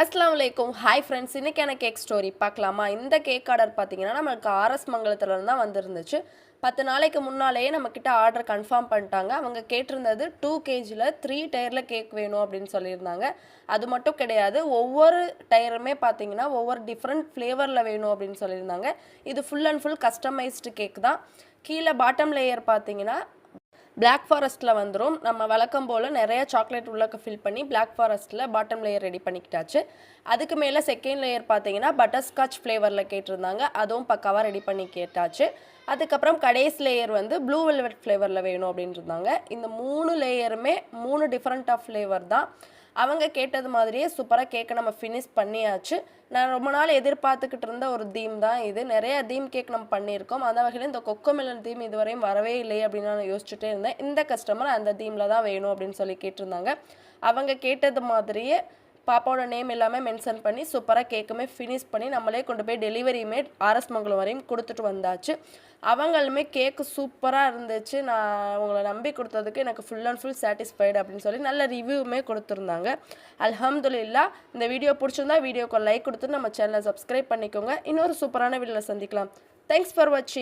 அஸ்லாம் வலைக்கும் hi friends இன்றைக்கான கேக் ஸ்டோரி பார்க்கலாமா? இந்த கேக் ஆர்டர் பார்த்தீங்கன்னா நம்மளுக்கு ஆர்எஸ் மங்கலத்துலேருந்து தான் வந்திருந்துச்சு. பத்து நாளைக்கு முன்னாலேயே நம்மக்கிட்ட ஆர்டர் கன்ஃபார்ம் பண்ணிட்டாங்க. அவங்க கேட்டிருந்தது டூ கேஜியில் த்ரீ டயரில் கேக் வேணும் அப்படின்னு சொல்லியிருந்தாங்க. அது மட்டும் கிடையாது ஒவ்வொரு டயருமே பார்த்தீங்கன்னா ஒவ்வொரு டிஃப்ரெண்ட் ஃப்ளேவரில் வேணும் அப்படின்னு சொல்லியிருந்தாங்க. இது full and full customised cake தான். கீழே பாட்டம் லேயர் பார்த்தீங்கன்னா பிளாக் ஃபாரஸ்ட்டில் வந்துடும் நம்ம வழக்கம் போல் நிறைய சாக்லேட் உள்ளக்க ஃபில் பண்ணி பிளாக் ஃபாரஸ்ட்டில் பாட்டம் லேயர் ரெடி பண்ணிக்கிட்டாச்சு. அதுக்கு மேலே செகண்ட் லேயர் பார்த்தீங்கன்னா பட்டர்ஸ்காட்ச் ஃப்ளேவரில் கேட்டிருந்தாங்க. அதுவும் பக்காவாக ரெடி பண்ணி கேட்டாச்சு. அதுக்கப்புறம் கடைசி லேயர் வந்து ப்ளூ வெல்வெட் ஃப்ளேவரில் வேணும் அப்படின்னு இருந்தாங்க. இந்த மூணு லேயருமே மூணு டிஃப்ரெண்ட் ஆஃப் ஃப்ளேவர் தான். அவங்க கேட்டது மாதிரியே சூப்பராக கேக்கை நம்ம ஃபினிஷ் பண்ணியாச்சு. நான் ரொம்ப நாள் எதிர்பார்த்துக்கிட்டு இருந்த ஒரு தீம் தான் இது. நிறைய தீம் கேக் நம்ம பண்ணியிருக்கோம். அந்த வகையில் இந்த கொக்கோமெலன் தீம் இதுவரையும் வரவே இல்லை அப்படின்னு நான் யோசிச்சுட்டே இருந்தேன். இந்த கஸ்டமர் அந்த தீமில் தான் வேணும் அப்படின்னு சொல்லி கேட்டிருந்தாங்க. அவங்க கேட்டது மாதிரியே பாப்பாவோட நேம் எல்லாமே மென்ஷன் பண்ணி சூப்பராக கேக்குமே ஃபினிஷ் பண்ணி நம்மளே கொண்டு போய் டெலிவரியுமே ஆர்எஸ் மங்கலம் வரையும் கொடுத்துட்டு வந்தாச்சு. அவங்களுமே கேக்கு சூப்பராக இருந்துச்சு. நான் அவங்களை நம்பி கொடுத்ததுக்கு எனக்கு ஃபுல் அண்ட் ஃபுல் சாட்டிஸ்ஃபைடு அப்படின்னு சொல்லி நல்ல ரிவ்யூவுமே கொடுத்துருந்தாங்க. அல்ஹம்துலில்லா இந்த வீடியோ பிடிச்சிருந்தா வீடியோக்கு லைக் கொடுத்து நம்ம சேனலை சப்ஸ்கிரைப் பண்ணிக்கோங்க. இன்னொரு சூப்பரான வீடியோவில் சந்திக்கலாம். தேங்க்ஸ் ஃபார் வாட்சிங்